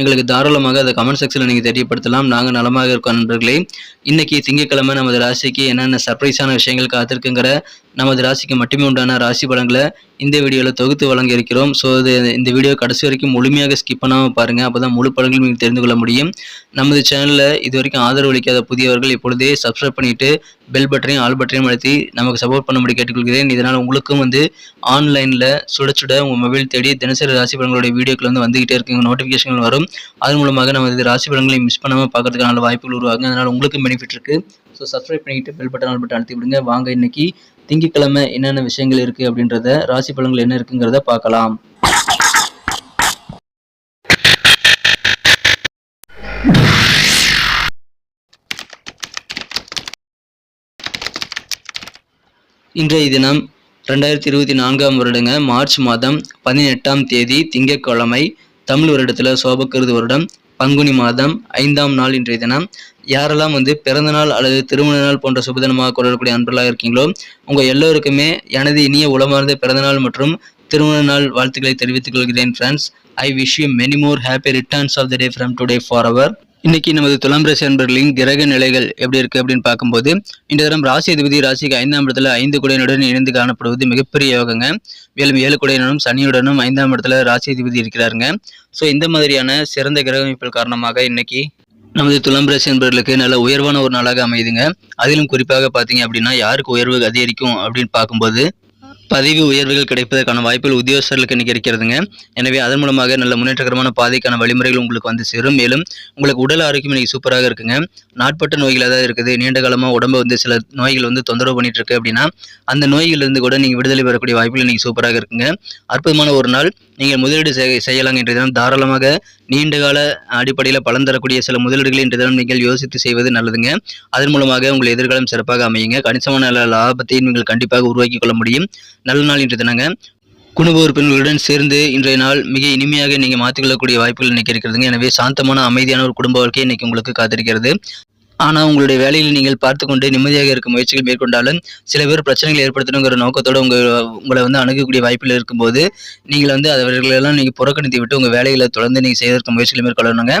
எங்களுக்கு தாராளமாக அதை கமெண்ட் செக்ஷனில் நீங்கள் தெரியப்படுத்தலாம். நாங்கள் நலமாக இருக்கோம் நண்பர்களே. இன்னைக்கு திங்கட்கிழமை நமது ராசிக்கு என்னென்ன சர்ப்ரைஸான விஷயங்கள் காத்திருக்குங்கிற நமது ராசிக்கு மட்டுமே உண்டான ராசி பலன்களை இந்த வீடியோவில் தொகுத்து வழங்க இருக்கிறோம். ஸோ இது இந்த வீடியோ கடைசி வரைக்கும் முழுமையாக ஸ்கிப் பண்ணாமல் பாருங்கள் அப்போ தான் முழு படங்களும் நீங்கள் தெரிந்து கொள்ள முடியும். நமது சேனலில் இது வரைக்கும் ஆதரவு அளிக்காத புதியவர்கள் இப்பொழுதே சப்ஸ்கிரைப் பண்ணிவிட்டு பெல் பட்டனையும் ஆல் பட்டனையும் அழுத்தி நமக்கு சப்போர்ட் பண்ணும்படி கேட்டுக்கொள்கிறேன். இதனால் உங்களுக்கும் வந்து ஆன்லைனில் சுட சுட உங்கள் மொபைல் தேடி தினசரி ராசி பலன்களுடைய வீடியோக்கள் வந்து வந்துகிட்டே இருக்குங்க. நோட்டிஃபிகேஷன்கள் வரும். அதன் மூலமாக நம்ம இது ராசி பலன்களை மிஸ் பண்ணாமல் பார்க்கறதுக்கான வாய்ப்புகள் உருவாகும் அதனால் உங்களுக்கும் பெனிஃபிட் இருக்குது ஸோ சப்ஸ்கிரைப் பண்ணிக்கிட்டு பெல் பட்டன் ஆல் பட்டன் அழுத்தி விடுங்க. வாங்க இன்னைக்கு திங்கக்கிழமை என்னென்ன விஷயங்கள் இருக்குது அப்படின்றத ராசி பலன்கள் என்ன இருக்குங்கிறத பார்க்கலாம். இன்றைய தினம் ரெண்டாயிரத்தி இருபத்தி நான்காம் வருடங்க மார்ச் மாதம் பதினெட்டாம் தேதி திங்கட்கிழமை தமிழ் வருடத்தில் சோபக்கருது வருடம் பங்குனி மாதம் ஐந்தாம் நாள் இன்றைய தினம். யாரெல்லாம் வந்து பிறந்த நாள் அல்லது திருமண நாள் போன்ற சுபதினமாக கொண்டாடக்கூடிய அன்பர்களாக இருக்கீங்களோ உங்கள் எல்லோருக்குமே எனது இனிய உளமார்ந்த பிறந்தநாள் மற்றும் திருமண நாள் வாழ்த்துக்களை தெரிவித்துக் கொள்கிறேன் friends I wish you many more happy returns of the day from today for our இன்னைக்கு நமது துலாம் ராசி அன்பர்களின் கிரக நிலைகள் எப்படி இருக்கு அப்படின்னு பார்க்கும்போது இந்த தரம் ராசி அதிபதி ராசிக்கு ஐந்தாம் இடத்துல ஐந்து குடையனுடன் இணைந்து காணப்படுவது மிகப்பெரிய யோகங்க. மேலும் ஏழு குடையனும் சனியுடனும் ஐந்தாம் இடத்துல ராசி அதிபதி இருக்கிறாருங்க. ஸோ இந்த மாதிரியான சிறந்த கிரக அமைப்புகள் காரணமாக இன்னைக்கு நமது துலாம் ராசி என்பவர்களுக்கு நல்ல உயர்வான ஒரு நாளாக அமையுதுங்க. அதிலும் குறிப்பாக பார்த்தீங்க அப்படின்னா யாருக்கு உயர்வு அதிகரிக்கும் அப்படின்னு பார்க்கும்போது பதவி உயர்வுகள் கிடைப்பதற்கான வாய்ப்புகள் உத்தியோகஸ்தர்களுக்கு இன்னைக்கு இருக்கிறதுங்க. எனவே அதன் மூலமாக நல்ல முன்னேற்றகரமான பாதைக்கான வழிமுறைகள் உங்களுக்கு வந்து சேரும். மேலும் உங்களுக்கு உடல் ஆரோக்கியம் இன்னைக்கு சூப்பராக இருக்குங்க. நாட்பட்ட நோய்கள் ஏதாவது இருக்குது நீண்ட காலமாக உடம்பு வந்து சில நோய்கள் வந்து தொந்தரவு பண்ணிட்டு இருக்கு அப்படின்னா அந்த நோய்களிலிருந்து கூட நீங்கள் விடுதலை பெறக்கூடிய வாய்ப்புகள் இன்னைக்கு சூப்பராக இருக்குங்க. அற்புதமான ஒரு நாள். நீங்கள் முதலீடு செய்யலாம் என்ற தினம் தாராளமாக நீண்டகால அடிப்படையில் பலன் தரக்கூடிய சில முதலீடுகளை இன்று தினம் நீங்கள் யோசித்து செய்வது நல்லதுங்க. அதன் மூலமாக உங்கள் எதிர்காலம் சிறப்பாக அமையுங்க. கணிசமான லாபத்தை நீங்கள் கண்டிப்பாக உருவாக்கி கொள்ள முடியும். நல்ல நாள் இன்று தினங்க? குடும்ப உறுப்பினர்களுடன் சேர்ந்து இன்றைய நாள் மிக இனிமையாக நீங்கள் மாற்றிக்கொள்ளக்கூடிய வாய்ப்புகள் இன்னைக்கு இருக்கிறதுங்க. எனவே சாந்தமான அமைதியான ஒரு குடும்ப வாழ்க்கை இன்னைக்கு உங்களுக்கு காத்திருக்கிறது. ஆனால் உங்களுடைய வேலையில் நீங்கள் பார்த்து கொண்டு நிம்மதியாக இருக்கும் முயற்சிகள் மேற்கொண்டாலும் சில பேர் பிரச்சனைகள் ஏற்படுத்தணுங்கிற நோக்கத்தோடு உங்கள் உங்களை வந்து அணுகக்கூடிய வாய்ப்பில் இருக்கும்போது நீங்கள் வந்து அவர்களெல்லாம் நீங்கள் புறக்கணித்து விட்டு உங்கள் வேலைகளை தொடர்ந்து நீங்கள் செய்வதற்கு முயற்சிகளை மேற்கொள்ளணுங்க.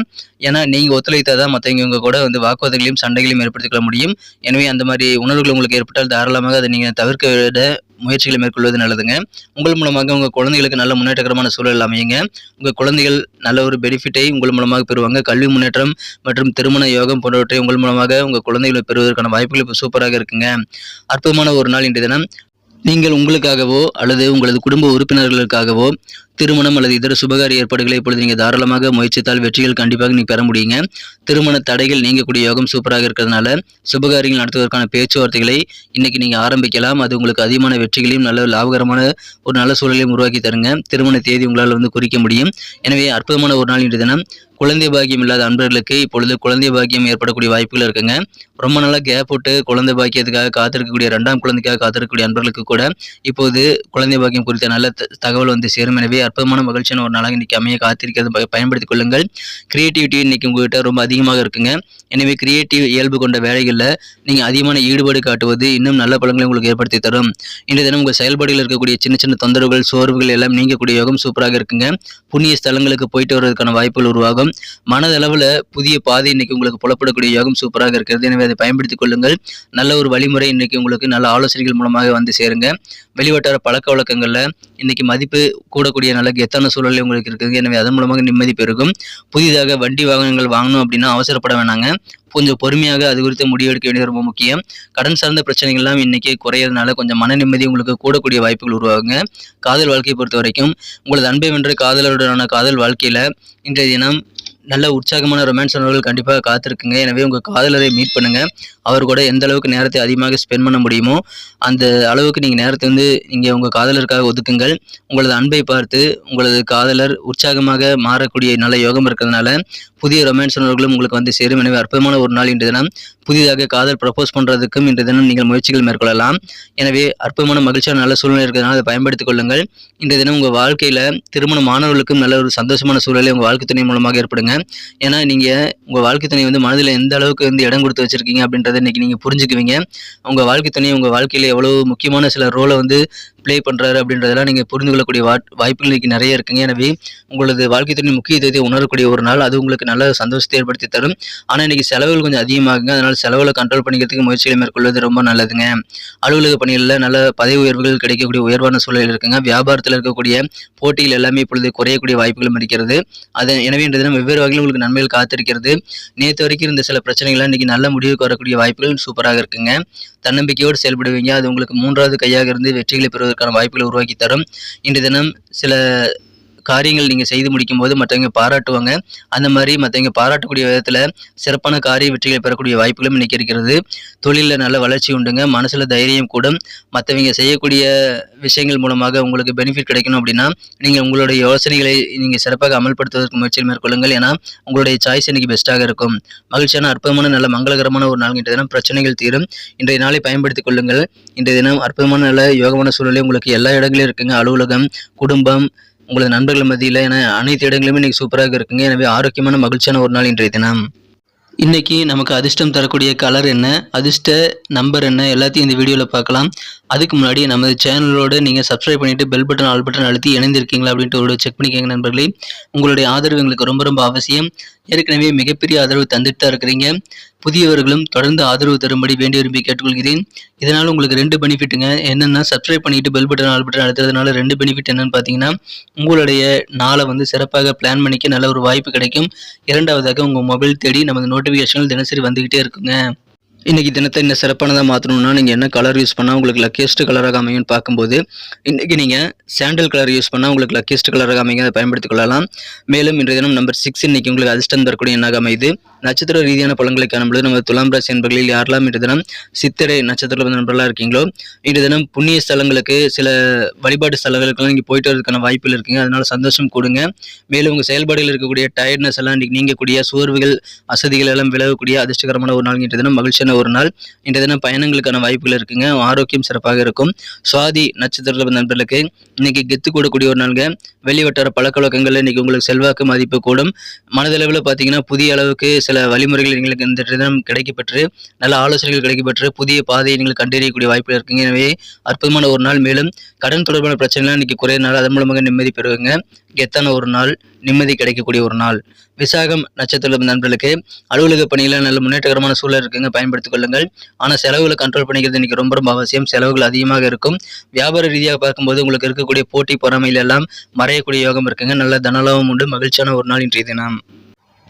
ஏன்னா நீங்கள் ஒத்துழைத்தால் தான் மற்றவங்க உங்கள் கூட வந்து வாக்குவாதங்களையும் சண்டைகளையும் ஏற்படுத்திக் கொள்ள முடியும். எனவே அந்த மாதிரி உணர்வுகள் உங்களுக்கு ஏற்பட்டால் தாராளமாக அதை நீங்கள் தவிர்க்க விட முயற்சிகளை மேற்கொள்வது நல்லதுங்க. உங்கள் மூலமாக உங்கள் குழந்தைகளுக்கு நல்ல முன்னேற்றகரமான சூழல் அமையுங்க. உங்கள் குழந்தைகள் நல்ல ஒரு பெனிஃபிட்டை உங்கள் மூலமாக பெறுவாங்க. கல்வி முன்னேற்றம் மற்றும் திருமண யோகம் போன்றவற்றை உங்கள் மூலமாக உங்கள் குழந்தைகளை பெறுவதற்கான வாய்ப்புகள் இப்போ சூப்பராக இருக்குங்க. அற்புதமான ஒரு நாள் இன்றைய தினம். நீங்கள் உங்களுக்காகவோ அல்லது உங்களது குடும்ப உறுப்பினர்களுக்காகவோ திருமணம் அல்லது இதர சுபகாரிய ஏற்பாடுகளை இப்பொழுது நீங்கள் தாராளமாக முயற்சித்தால் வெற்றிகள் கண்டிப்பாக நீங்கள் பெற முடியுங்க. திருமண தடைகள் நீங்கக்கூடிய யோகம் சூப்பராக இருக்கிறதுனால சுபகாரியங்கள் நடத்துவதற்கான பேச்சுவார்த்தைகளை இன்னைக்கு நீங்கள் ஆரம்பிக்கலாம். அது உங்களுக்கு அதிகமான வெற்றிகளையும் நல்ல லாபகரமான ஒரு நல்ல சூழலையும் உருவாக்கி தருங்க. திருமண தேதி உங்களால் வந்து குறிக்க முடியும். எனவே அற்புதமான ஒரு நாள் இன்று தினம். குழந்தை பாக்கியம் இல்லாத அன்பர்களுக்கு இப்பொழுது குழந்தை பாக்கியம் ஏற்படக்கூடிய வாய்ப்புகள் இருக்குங்க. ரொம்ப நாளாக கேப் விட்டு குழந்தை பாக்கியத்துக்காக காத்திருக்கக்கூடிய ரெண்டாம் குழந்தைக்காக காத்திருக்கக்கூடிய அன்பர்களுக்கு கூட இப்போது குழந்தை பாக்கியம் குறித்த நல்ல த- தகவல் வந்து சேரும். எனவே அற்புதமான மகிழ்ச்சியான ஒரு நாளாக இன்னைக்கு அமைய காத்திருக்கிறது. பயன்படுத்திக் கொள்ளுங்கள். கிரியேட்டிவிட்டி இன்னைக்கு உங்ககிட்ட ரொம்ப அதிகமாக இருக்குங்க. எனவே கிரியேட்டிவ் இயல்பு கொண்ட வேலைகளில் நீங்கள் அதிகமான ஈடுபாடு காட்டுவது இன்னும் நல்ல பலன்களை உங்களுக்கு ஏற்படுத்தி தரும். இன்றைய தினம் உங்கள் செயல்பாடுகளில் இருக்கக்கூடிய சின்ன சின்ன தொந்தரவுகள் சோர்வுகள் எல்லாம் நீங்கக்கூடிய யோகம் சூப்பராக இருக்குங்க. புண்ணிய ஸ்தலங்களுக்கு போயிட்டு வர்றதுக்கான வாய்ப்புகள் உருவாகும். மனதளவில் புதிய பாதை இன்னைக்கு உங்களுக்கு புலப்படக்கூடிய யோகம் சூப்பராக இருக்கிறது. எனவே அதை பயன்படுத்திக் கொள்ளுங்கள். நல்ல ஒரு வழிமுறை இன்னைக்கு உங்களுக்கு நல்ல ஆலோசனைகள் மூலமாக வந்து சேருங்க. வெளிவட்டார பழக்க வழக்கங்களில் இன்னைக்கு மதிப்பு கூடக்கூடிய நல்ல கெத்தான சூழல் உங்களுக்கு இருக்குது? எனவே அதன் மூலமாக நிம்மதி பெருகும். புதிதாக வண்டி வாகனங்கள் வாங்கணும் அப்படின்னா அவசரப்பட வேணாங்க. கொஞ்சம் பொறுமையாக அது குறித்து முடிவெடுக்க வேண்டியது ரொம்ப முக்கியம். கடன் சார்ந்த பிரச்சனைகள்லாம் இன்னைக்கு குறையிறதுனால கொஞ்சம் மன நிம்மதி உங்களுக்கு கூடக்கூடிய வாய்ப்புகள் உருவாகுங்க. காதல் வாழ்க்கையை பொறுத்த வரைக்கும் உங்களது அன்பை வென்ற காதலருடனான காதல் வாழ்க்கையில் இன்றைய தினம் நல்ல உற்சாகமான ரொமான்ஸ் உணர்வுகள் கண்டிப்பாக காத்திருக்குங்க. எனவே உங்கள் காதலரை மீட் பண்ணுங்கள் அவர் கூட எந்த அளவுக்கு நேரத்தை அதிகமாக ஸ்பெண்ட் பண்ண முடியுமோ அந்த அளவுக்கு நீங்கள் நேரத்தை வந்து நீங்கள் உங்கள் காதலருக்காக ஒதுக்குங்கள். உங்களது அன்பை பார்த்து உங்களது காதலர் உற்சாகமாக மாறக்கூடிய நல்ல யோகம் இருக்கிறதுனால புதிய ரொமான்ஸ் உணர்வுகளும் உங்களுக்கு வந்து சேரும். எனவே அற்புதமான ஒரு நாள் இன்று தினம். புதிதாக காதல் ப்ரப்போஸ் பண்ணுறதுக்கும் இன்று தினம் நீங்கள் முயற்சிகள் மேற்கொள்ளலாம். எனவே அற்புதமான மகிழ்ச்சியான நல்ல சூழ்நிலை இருக்கிறதுனால அதை பயன்படுத்திக் கொள்ளுங்கள். இன்றைய தினம் உங்கள் வாழ்க்கையில் திருமண மாணவர்களுக்கும் நல்ல ஒரு சந்தோஷமான சூழலை உங்கள் வாழ்க்கை துணை மூலமாக ஏற்படுங்க. ஏன்னா நீங்கள் உங்கள் வாழ்க்கை துணை வந்து மனதில் எந்த அளவுக்கு வந்து இடம் கொடுத்து வச்சிருக்கீங்க அப்படின்றது இன்னைக்கு நீங்கள் புரிஞ்சுக்குவீங்க. உங்கள் வாழ்க்கை துணை உங்கள் வாழ்க்கையில் எவ்வளோ முக்கியமான சில ரோலை வந்து ப்ளே பண்ணுறாரு அப்படின்றதெல்லாம் நீங்கள் புரிந்து கொள்ளக்கூடிய வா வாய்ப்புகள் இன்னைக்கு நிறைய இருக்குங்க. எனவே உங்களது வாழ்க்கை துணை முக்கியத்துவத்தை உணரக்கூடிய ஒரு நாள் அது உங்களுக்கு நல்ல சந்தோஷத்தை ஏற்படுத்தி தரும். ஆனால் இன்றைக்கி செலவுகள் கொஞ்சம் அதிகமாகுங்க. அதனால் செலவுகளை கண்ட்ரோல் பண்ணிக்கிறதுக்கு முயற்சிகளை மேற்கொள்வது ரொம்ப நல்லதுங்க. அலுவலக பணிகளில் நல்ல பதவி உயர்வுகள் கிடைக்கக்கூடிய உயர்வான சூழல் இருக்குங்க. வியாபாரத்தில் இருக்கக்கூடிய போட்டிகள் எல்லாமே இப்பொழுது குறையக்கூடிய வாய்ப்புகளும் இருக்கிறது. அது எனவே இன்றைய தினம் வெவ்வேறு வகையில் உங்களுக்கு நன்மைகள் காத்திருக்கிறது. நேற்று வரைக்கும் இருந்த சில பிரச்சனைகள்லாம் இன்றைக்கி நல்ல முடிவுக்கு வரக்கூடிய வாய்ப்புகள் சூப்பராக இருக்குங்க. தன்னம்பிக்கையோடு செயல்படுவீங்க. அது உங்களுக்கு மூன்றாவது கையாக இருந்து வெற்றிகளை பெறுவதற்கான வாய்ப்புகளை உருவாக்கி தரும். இன்று தினம் சில காரியங்கள் நீங்கள் செய்து முடிக்கும் போது மற்றவங்க பாராட்டுவாங்க. அந்த மாதிரி மற்றவங்க பாராட்டக்கூடிய விதத்தில் சிறப்பான காரிய வெற்றிகளை பெறக்கூடிய வாய்ப்புகளும் இன்னைக்கு இருக்கிறது. தொழிலில் நல்ல வளர்ச்சி உண்டுங்க. மனசில் தைரியம் கூடும். மற்றவங்க செய்யக்கூடிய விஷயங்கள் மூலமாக உங்களுக்கு பெனிஃபிட் கிடைக்கணும் அப்படின்னா நீங்கள் உங்களுடைய யோசனைகளை நீங்கள் சிறப்பாக அமல்படுத்துவதற்கு முயற்சி மேற்கொள்ளுங்கள். ஏன்னா உங்களுடைய சாய்ஸ் இன்னைக்கு பெஸ்ட்டாக இருக்கும். மகிழ்ச்சியான அற்புதமான நல்ல மங்களகரமான ஒரு நாள் இன்றைய தினம் பிரச்சனைகள் தீரும். இன்றைய நாளை பயன்படுத்திக் கொள்ளுங்கள். இன்றைய தினம் அற்புதமான நல்ல யோகமான சூழ்நிலை உங்களுக்கு எல்லா இடங்களிலும் இருக்குங்க. அலுவலகம் குடும்பம் உங்களது நண்பர்கள் மத்தியில் என அனைத்து இடங்களுமே இன்றைக்கி சூப்பராக இருக்குங்க. எனவே ஆரோக்கியமான மகிழ்ச்சியான ஒரு நாள் இன்றைய தினம். இன்னைக்கு நமக்கு அதிர்ஷ்டம் தரக்கூடிய கலர் என்ன? அதிர்ஷ்ட நம்பர் என்ன? எல்லாத்தையும் இந்த வீடியோவில் பார்க்கலாம். அதுக்கு முன்னாடி நமது சேனலோடு நீங்கள் சப்ஸ்கிரைப் பண்ணிவிட்டு பெல் பட்டன் ஆல் பட்டன் அழுத்தி இணைந்திருக்கீங்களா அப்படின்ட்டு ஒரு செக் பண்ணிக்கோங்க நண்பர்களே. உங்களுடைய ஆதரவு எங்களுக்கு ரொம்ப ரொம்ப அவசியம். ஏற்கனவே மிகப்பெரிய ஆதரவு தந்துட்டு தான் இருக்கிறீங்க. புதியவர்களும் தொடர்ந்து ஆதரவு தரும்படி வேண்டி விரும்பி கேட்டுக்கொள்கிறேன். இதனால் உங்களுக்கு ரெண்டு பெனிஃபிட்டுங்க. என்னென்னா சப்ஸ்கிரைப் பண்ணிட்டு பெல் பட்டன் ஆல் பட்டன் அழுத்துறதுனால ரெண்டு பெனிஃபிட் என்னன்னு பார்த்தீங்கன்னா உங்களுடைய நாளை வந்து சிறப்பாக பிளான் பண்ணிக்க நல்ல ஒரு வாய்ப்பு கிடைக்கும். இரண்டாவதாக உங்கள் மொபைல் தேடி நமது நோட்டிஃபிகேஷன்கள் தினசரி வந்துக்கிட்டே இருக்குங்க. இன்றைக்கி தினத்தை இன்னும் சிறப்பானதாக மாற்றணும்னா நீங்கள் என்ன கலர் யூஸ் பண்ணால் உங்களுக்கு லக்கியஸ்ட் கலராக அமையும்னு பார்க்கும்போது இன்றைக்கி நீங்கள் சாண்டல் கலர் யூஸ் பண்ணால் உங்களுக்கு லக்கியஸ்ட் கலராக அமைங்க அதை பயன்படுத்திக் கொள்ளலாம். மேலும் இன்றைய தினம் நம்பர் சிக்ஸ் இன்றைக்கி உங்களுக்கு அதிர்ஷ்டம் தரக்கூடிய எண்ணாக அமையுது. நட்சத்திர ரீதியான பலன்களை காணும்போது நம்ம துலாம் ராசி என்பர்களில் யாரெல்லாம் இன்று தினம் சித்திரை நட்சத்திர நண்பர்களாக இருக்கீங்களோ இன்று தினம் புண்ணிய ஸ்தலங்களுக்கு சில வழிபாட்டு ஸ்தலங்களுக்கெல்லாம் நீங்கள் போயிட்டு வரதுக்கான வாய்ப்பில் இருக்குங்க. அதனால சந்தோஷம் கொடுங்க. மேலும் உங்கள் செயல்பாடுகள் இருக்கக்கூடிய டயர்ட்னஸ் எல்லாம் இன்னைக்கு நீங்கக்கூடிய சோர்வுகள் அசதிகள் எல்லாம் விலகக்கூடிய அதிர்ஷ்டகரமான ஒரு நாள் இன்று தினம் மகிழ்ச்சியான ஒரு நாள். இன்று தினம் பயணங்களுக்கான வாய்ப்புகள் இருக்குங்க. ஆரோக்கியம் சிறப்பாக இருக்கும். சுவாதி நட்சத்திர நண்பர்களுக்கு இன்னைக்கு கெத்து கூடக்கூடிய ஒரு நாளுங்க. வெளிவட்டார பழக்க வழக்கங்கள்ல இன்னைக்கு உங்களுக்கு செல்வாக்கு மதிப்பு கூடும். மனதளவில் பார்த்தீங்கன்னா புதிய அளவுக்கு சில வழிமுறைகள் எங்களுக்கு இந்த தினம் கிடைக்கப்பெற்று நல்ல ஆலோசனைகள் கிடைக்கப்பெற்று புதிய பாதையை நீங்கள் கண்டறியக்கூடிய வாய்ப்புகள் இருக்குங்க. எனவே அற்புதமான ஒரு நாள். மேலும் கடன் தொடர்பான பிரச்சனைலாம் இன்னைக்கு குறைய நாள் அதன் மூலமாக நிம்மதி பெறுவீங்க. கெத்தான ஒரு நாள் நிம்மதி கிடைக்கக்கூடிய ஒரு நாள். விசாகம் நட்சத்திர நண்பர்களுக்கு அலுவலக பணியில் நல்ல முன்னேற்றகரமான சூழல் இருக்குங்க. பயன்படுத்திக் கொள்ளுங்கள். ஆனால் செலவுகளை கண்ட்ரோல் பண்ணிக்கிறது இன்னைக்கு ரொம்ப ரொம்ப அவசியம். செலவுகள் அதிகமாக இருக்கும். வியாபார ரீதியாக பார்க்கும்போது உங்களுக்கு இருக்கக்கூடிய போட்டி பொறாமையில் எல்லாம் மறையக்கூடிய யோகம் இருக்குங்க. நல்ல தனலாபம் உண்டு. மகிழ்ச்சியான ஒரு நாள் இன்றைய தினம்.